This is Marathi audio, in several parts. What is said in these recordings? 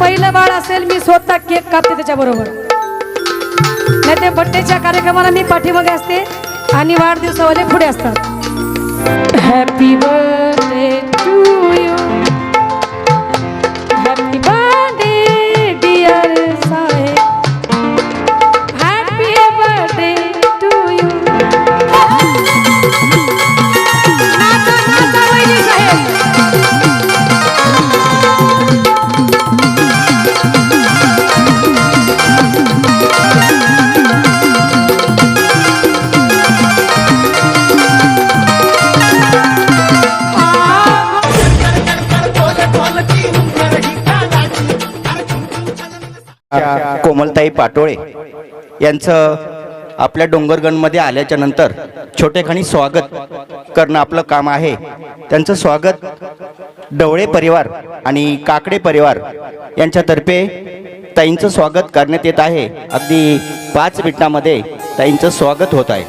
पहिलं बाळ असेल मी स्वतः केक कापते त्याच्याबरोबर. नाही ते बड्डेच्या कार्यक्रमाला मी पाठीमागे असते आणि वाढदिवसावाले पुढे असतात. हॅपी बर्थ कोमलताई पाटोळे यांचं आपल्या डोंगरगणमध्ये आल्याच्यानंतर छोटेखानी स्वागत करणं आपलं काम आहे. त्यांचं स्वागत डवळे परिवार आणि काकडे परिवार यांच्यातर्फे ताईंचं स्वागत करण्यात येत आहे. अगदी पाच मिनिटामध्ये ताईंचं स्वागत होत आहे.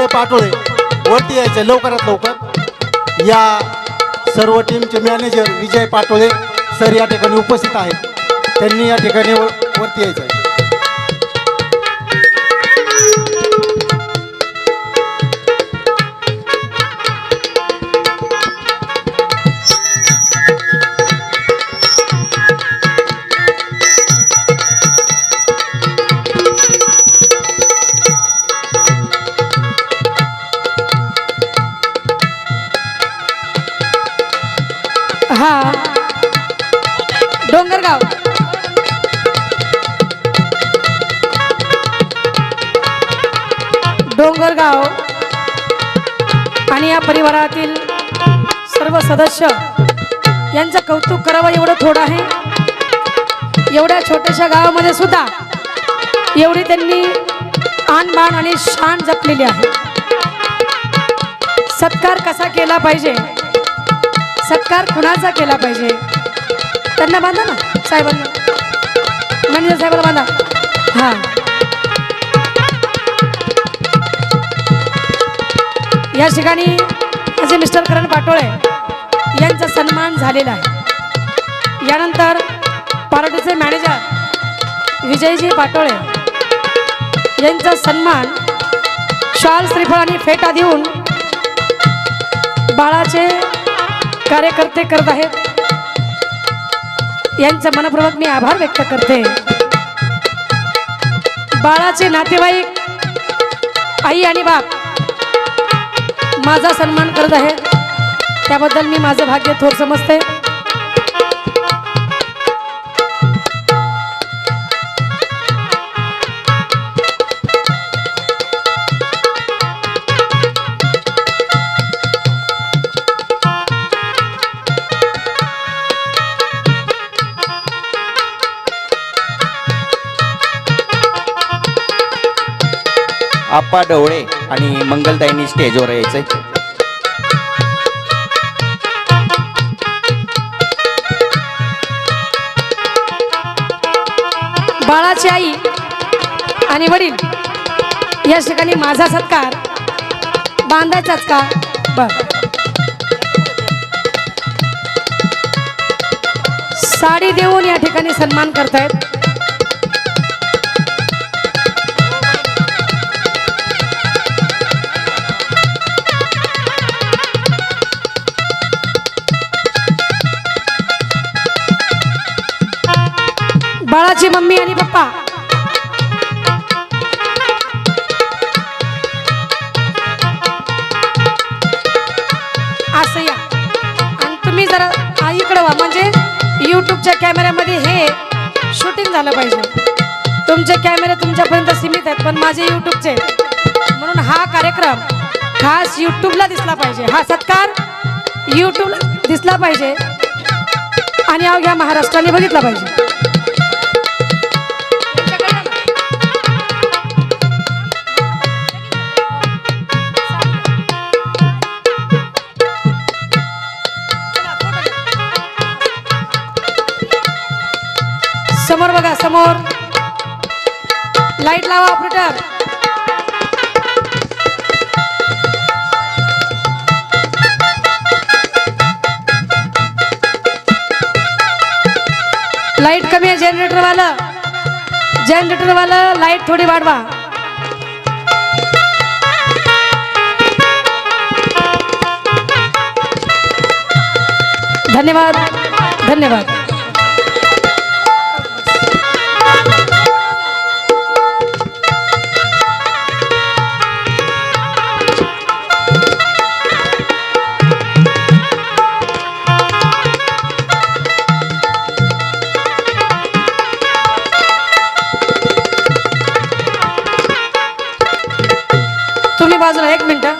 विजय पाटोळे वरती यायचं लवकरात लवकर. या सर्व टीमचे मॅनेजर विजय पाटोळे सर या ठिकाणी उपस्थित आहेत. त्यांनी या ठिकाणी वरती यायचं. आहे सदस्य यांचं कौतुक करावं एवढं थोडं आहे. एवढ्या छोट्याशा गावामध्ये सुद्धा एवढी त्यांनी आणबाण आणि शान जपलेली आहे. सत्कार कसा केला पाहिजे? सत्कार कुणाचा केला पाहिजे? त्यांना बांधा ना साहेबांना. मॅनेजर साहेबाला बांधा. हां. या ठिकाणी माझे मिस्टर करण पाटोळे यांचा सन्मान झालेला आहे. यानंतर पार्टीचे मॅनेजर विजयजी पाटोळे यांचा सन्मान शाल श्रीफळ आणि फेटा देऊन बाळाचे कार्यकर्ते करत आहेत. यांचा मनपूर्वक मी आभार व्यक्त करते. बाळाचे नातेवाईक आई आणि बाप माझा सन्मान करत आहेत. त्याबद्दल मी माझं भाग्य थोर समजते. आप्पा डवळे आणि मंगलताईंनी स्टेजवर यायचंय. बाळाची आई आणि वडील. या ठिकाणी माझा सत्कार बांधायचाच का? बर. साडी देऊन या ठिकाणी सन्मान करतायत. बाळाची मम्मी आणि पप्पा. असं या. आणि तुम्ही जरा आ, इकडं व्हा. म्हणजे यूट्यूबच्या कॅमेऱ्यामध्ये हे शूटिंग झालं पाहिजे. तुमचे कॅमेरे तुमच्यापर्यंत सीमित आहेत पण माझे यूट्यूबचे म्हणून हा कार्यक्रम खास यूट्यूबला दिसला पाहिजे. हा सत्कार यूट्यूबला दिसला पाहिजे. आणि अवघ्या महाराष्ट्राने बघितला पाहिजे. जनरेटर वाला लाइट थोडी वाढवा. धन्यवाद धन्यवाद. तुम्ही बाजूला एक मिनिट.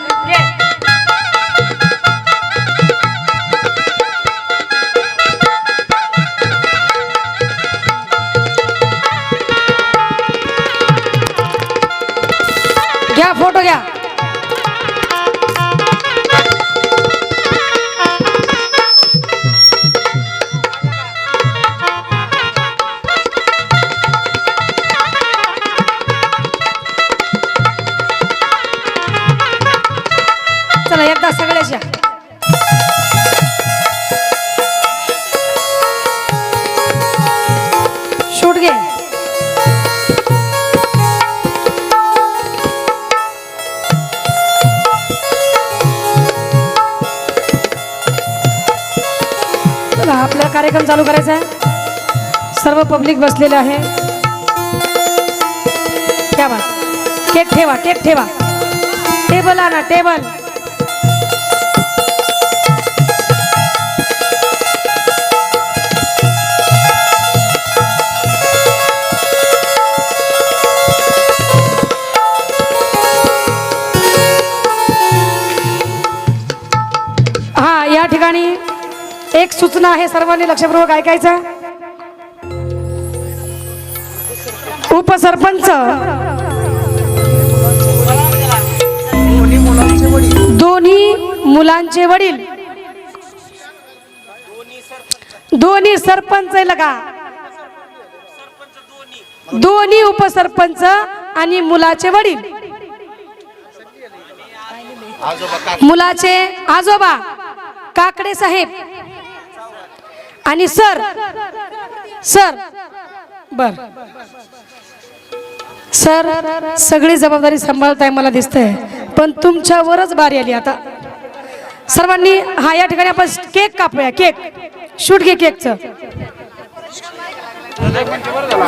करायचा आहे. सर्व पब्लिक बसलेलं आहे. ठेवा केक ठेवा केक ठेवा. टेबल आणा टेबल एक सूचना आहे सर्वांनी लक्षपूर्वक ऐकायचं. उपसरपंच. दोन्ही मुलांचे वडील. दोन्ही सरपंच आहे लगा. दोन्ही उपसरपंच आणि मुलाचे वडील. मुलाचे आजोबा काकडे साहेब. आणि सर सर बर. सर सगळी जबाबदारी सांभाळताय मला दिसतंय पण तुमच्यावरच बारी आली आता. सर्वांनी हा या ठिकाणी आपण केक कापूया केक. शूट घे केकचं.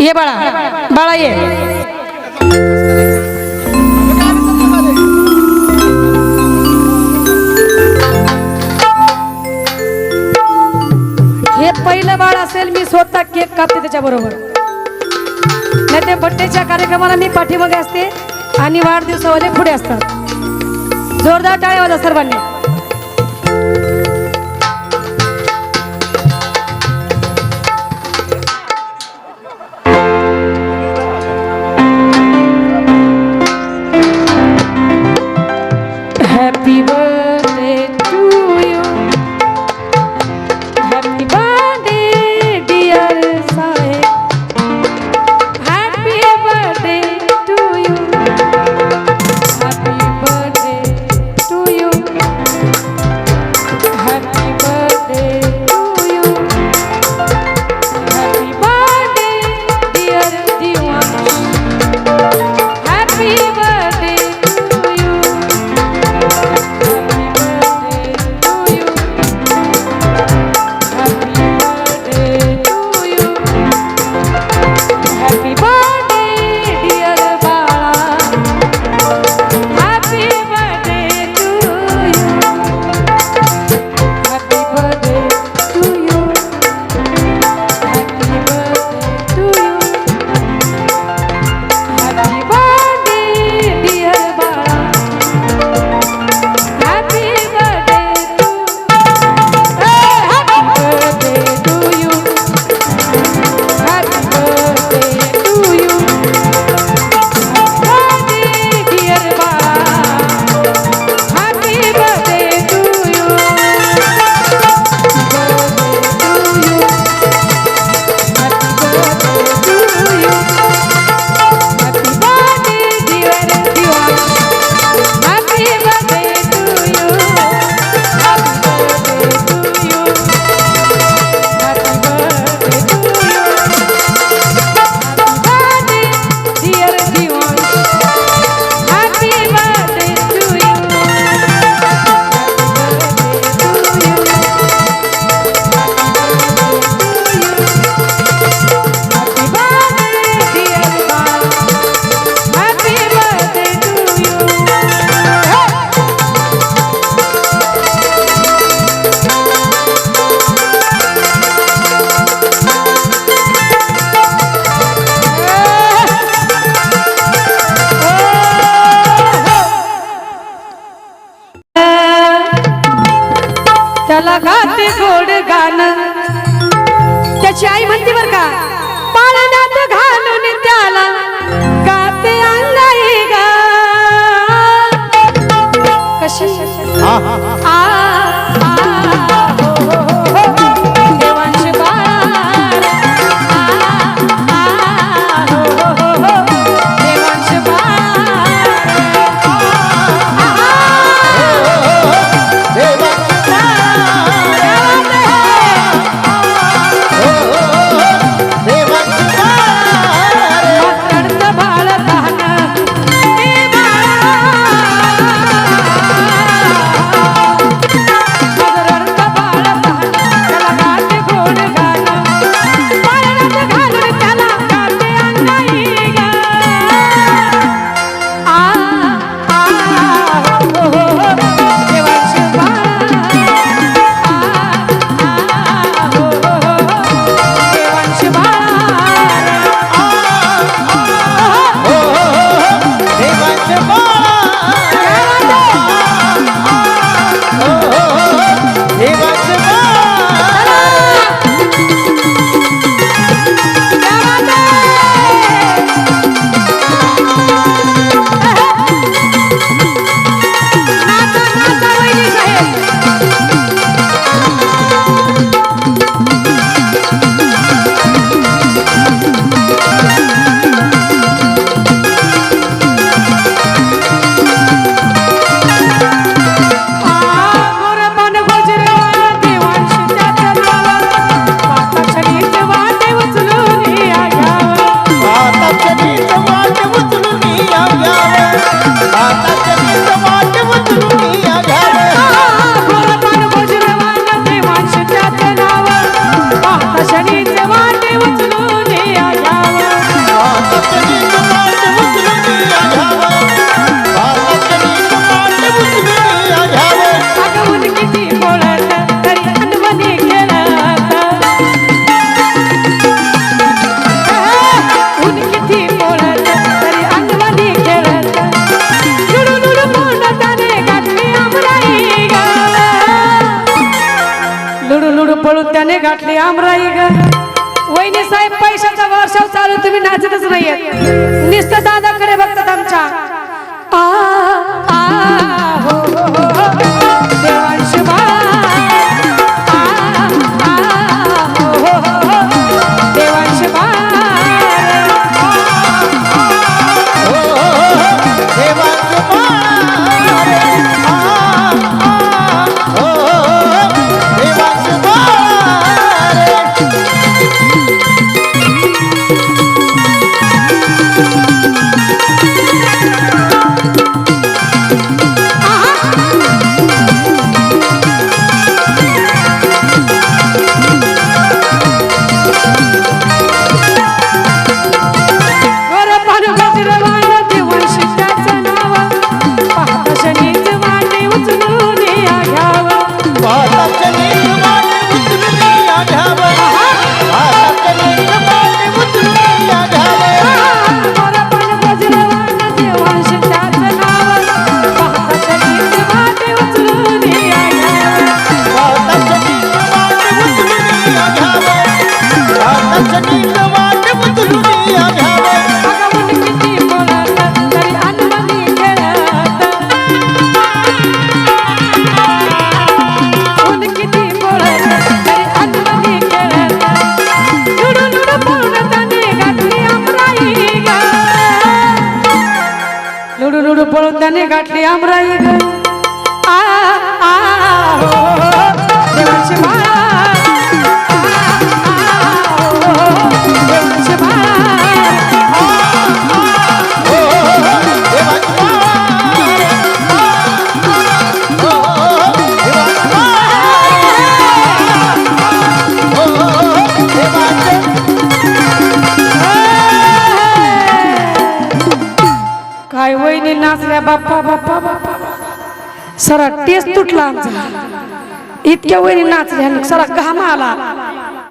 ये बाळा बाळा ये. हे पहिलं बाळ असेल मी स्वतः केक कापते त्याच्याबरोबर. नाही ते बड्डेच्या कार्यक्रमाला मी पाठीमागे असते आणि वाढदिवसावाले पुढे असतात. जोरदार टाळ्या वाजा सर्वांनी. तेच टेस्ट तुटला. आमचा इतक्या वरी नाचल्या आणि सरा घाम आला.